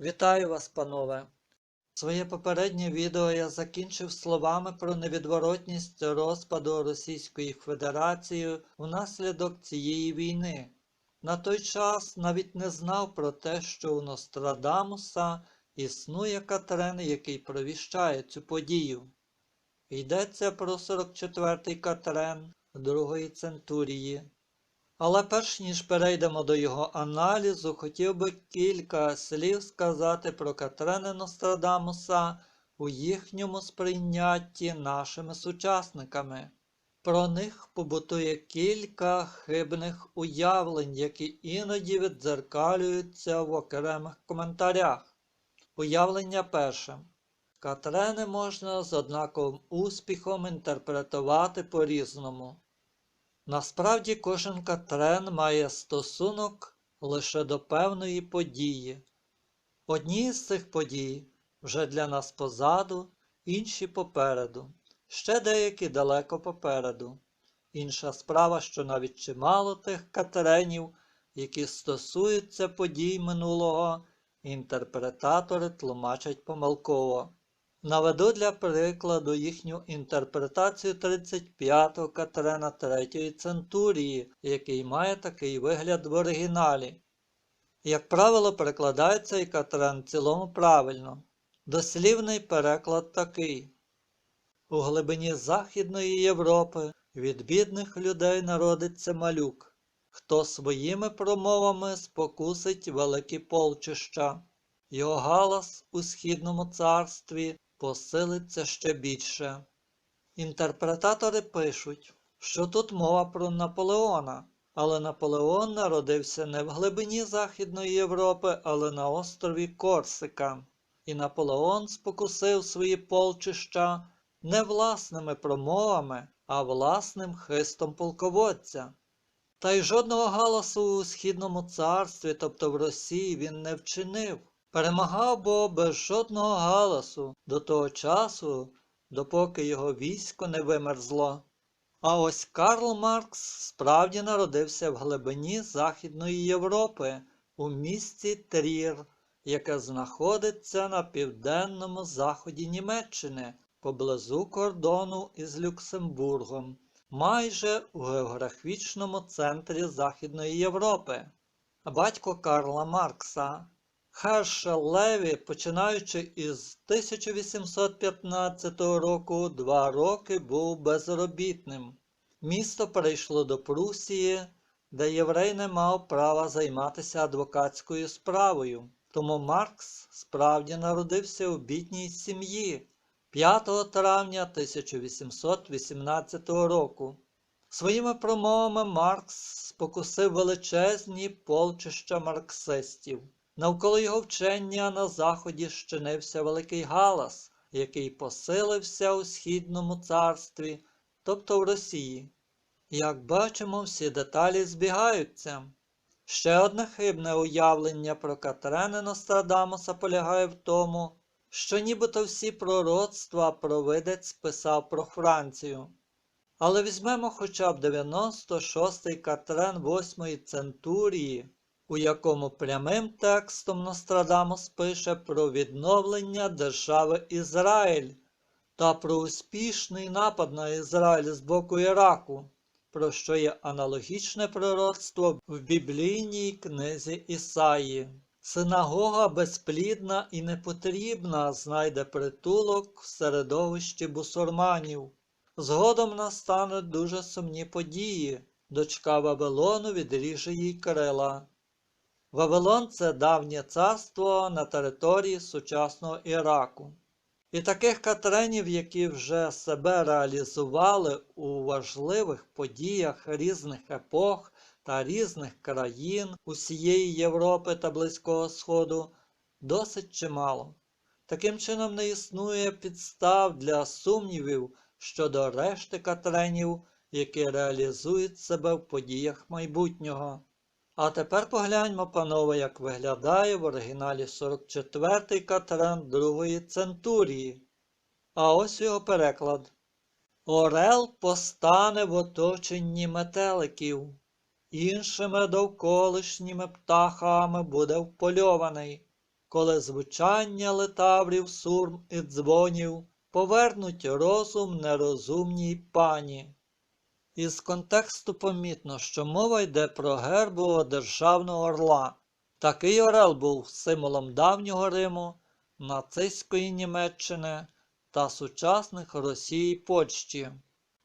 Вітаю вас, панове! Своє попереднє відео я закінчив словами про невідворотність розпаду Російської Федерації внаслідок цієї війни. На той час навіть не знав про те, що у Нострадамуса існує Катрен, який провіщає цю подію. Йдеться про 44-й Катрен Другої Центурії. Але перш ніж перейдемо до його аналізу, хотів би кілька слів сказати про Катрени Нострадамуса у їхньому сприйнятті нашими сучасниками. Про них побутує кілька хибних уявлень, які іноді віддзеркалюються в окремих коментарях. Уявлення перше. Катрени можна з однаковим успіхом інтерпретувати по-різному. Насправді кожен Катрен має стосунок лише до певної події. Одні з цих подій вже для нас позаду, інші попереду, ще деякі далеко попереду. Інша справа, що навіть чимало тих катренів, які стосуються подій минулого, інтерпретатори тлумачать помилково. Наведу для прикладу їхню інтерпретацію 35-го Катрена Третьої Центурії, який має такий вигляд в оригіналі. Як правило, перекладається і Катрен в цілому правильно. Дослівний переклад такий. У глибині Західної Європи від бідних людей народиться малюк, хто своїми промовами спокусить великі полчища. Його галас у східному царстві посилиться ще більше. Інтерпретатори пишуть, що тут мова про Наполеона, але Наполеон народився не в глибині Західної Європи, але на острові Корсика, і Наполеон спокусив свої полчища не власними промовами, а власним хистом полководця. Та й жодного галасу у Східному царстві, тобто в Росії, він не вчинив. Перемагав бо без жодного галасу до того часу, допоки його військо не вимерзло. А ось Карл Маркс справді народився в глибині Західної Європи у місті Трір, яке знаходиться на південному заході Німеччини поблизу кордону із Люксембургом, майже у географічному центрі Західної Європи. Батько Карла Маркса Хершел Леві, починаючи із 1815 року, два роки був безробітним. Місто перейшло до Прусії, де єврей не мав права займатися адвокатською справою. Тому Маркс справді народився у бідній сім'ї 5 травня 1818 року. Своїми промовами Маркс спокусив величезні полчища марксистів. Навколо його вчення на заході щинився великий галас, який посилився у східному царстві, тобто в Росії. Як бачимо, всі деталі збігаються. Ще одне хибне уявлення про Катрени Нострадамуса полягає в тому, що нібито всі пророцтва провидець писав про Францію. Але візьмемо хоча б 96-й Катрен 8-ї центурії, у якому прямим текстом Нострадамус пише про відновлення держави Ізраїль та про успішний напад на Ізраїль з боку Іраку, про що є аналогічне пророцтво в біблійній книзі Ісаї. Синагога безплідна і непотрібна знайде притулок в середовищі бусурманів. Згодом настануть дуже сумні події. Дочка Вавилону відріже їй крила. Вавилон це давнє царство на території сучасного Іраку. І таких катренів, які вже себе реалізували у важливих подіях різних епох та різних країн усієї Європи та Близького Сходу, досить чимало. Таким чином не існує підстав для сумнівів щодо решти катренів, які реалізують себе в подіях майбутнього. А тепер погляньмо, панове, як виглядає в оригіналі 44-й катрен Другої Центурії. А ось його переклад. Орел постане в оточенні метеликів, іншими довколишніми птахами буде впольований. коли звучання летаврів, сурм і дзвонів повернуть розум нерозумній пані. Із контексту помітно, що мова йде про гербового державного орла. Такий орел був символом давнього Риму, нацистської Німеччини та сучасних Росії й Польщі.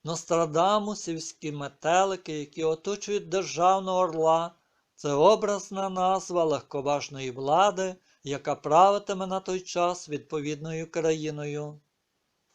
Нострадамусівські метелики, які оточують державного орла, це образна назва легковажної влади, яка правитиме на той час відповідною країною.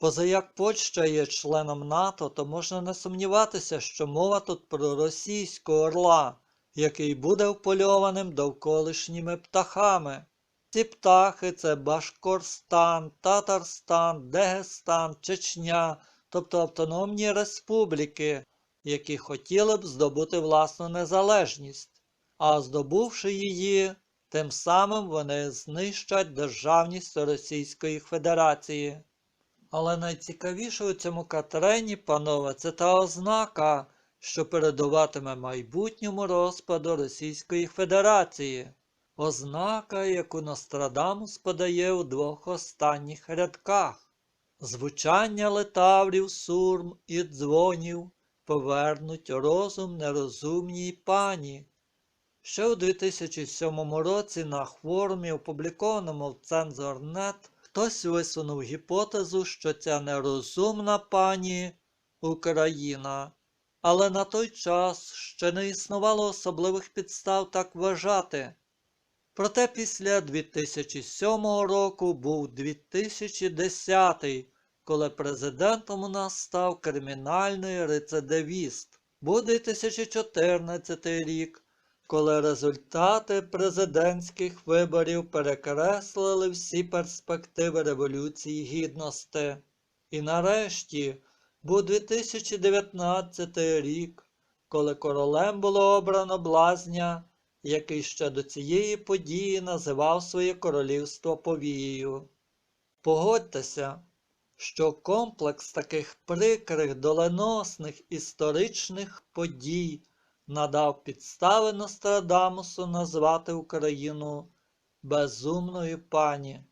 Позаяк Польща є членом НАТО, то можна не сумніватися, що мова тут про російського орла, який буде впольованим довколишніми птахами. Ці птахи це Башкорстан, Татарстан, Дегестан, Чечня, тобто автономні республіки, які хотіли б здобути власну незалежність, а здобувши її, тим самим вони знищать державність Російської Федерації. Але найцікавіше у цьому Катрені, панове, це та ознака, що передуватиме майбутньому розпаду Російської Федерації. Ознака, яку Нострадамус подає у двох останніх рядках. Звучання летаврів, сурм і дзвонів повернуть розум нерозумній пані. Ще у 2007 році на форумі, опублікованому в Цензорнет, хтось висунув гіпотезу, що ця нерозумна пані Україна. Але на той час ще не існувало особливих підстав так вважати. Проте після 2007 року був 2010, коли президентом у нас став кримінальний рецидивіст. Був 2014 рік, коли результати президентських виборів перекреслили всі перспективи Революції Гідності. І нарешті був 2019 рік, коли королем було обрано блазня, який ще до цієї події називав своє королівство повією. Погодьтеся, що комплекс таких прикрих доленосних історичних подій надав підстави Нострадамусу назвати Україну безумною пані.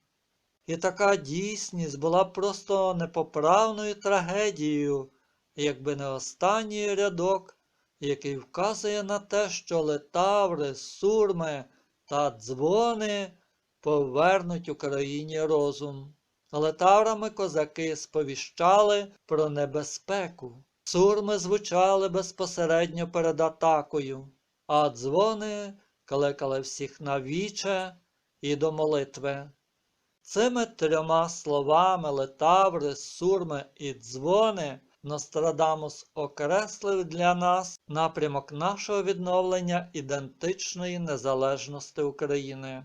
І така дійсність була просто непоправною трагедією, якби не останній рядок, який вказує на те, що летаври, сурми та дзвони повернуть Україні розум. Летаврами козаки сповіщали про небезпеку. Сурми звучали безпосередньо перед атакою, а дзвони кликали всіх на віче і до молитви. Цими трьома словами летаври, сурми і дзвони Нострадамус окреслив для нас напрямок нашого відновлення ідентичної незалежності України.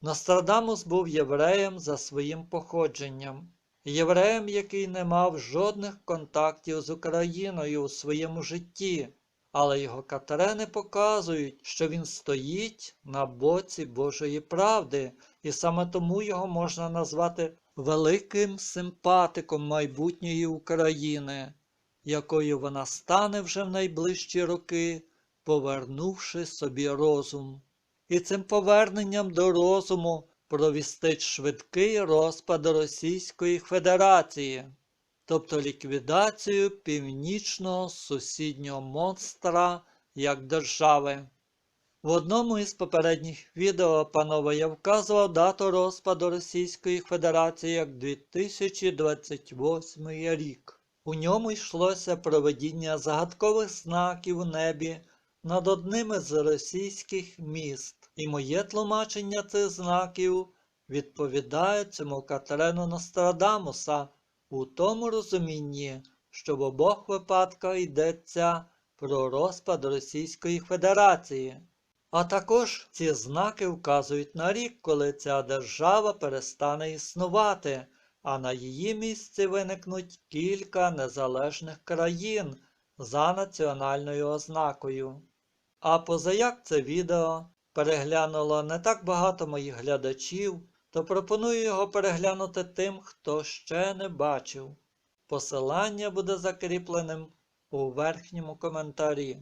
Нострадамус був євреєм за своїм походженням, євреєм, який не мав жодних контактів з Україною у своєму житті, але його катерени показують, що він стоїть на боці Божої правди, і саме тому його можна назвати великим симпатиком майбутньої України, якою вона стане вже в найближчі роки, повернувши собі розум. І цим поверненням до розуму провістить швидкий розпад Російської Федерації, тобто ліквідацію північного сусіднього монстра як держави. В одному із попередніх відео, панове, я вказував дату розпаду Російської Федерації як 2028 рік. У ньому йшлося проведіння загадкових знаків у небі над одним із російських міст, і моє тлумачення цих знаків відповідає цьому Катерину Нострадамуса у тому розумінні, що в обох випадках йдеться про розпад Російської Федерації. А також ці знаки вказують на рік, коли ця держава перестане існувати, а на її місці виникнуть кілька незалежних країн за національною ознакою. А позаяк це відео переглянуло не так багато моїх глядачів, то пропоную його переглянути тим, хто ще не бачив. Посилання буде закріпленим у верхньому коментарі.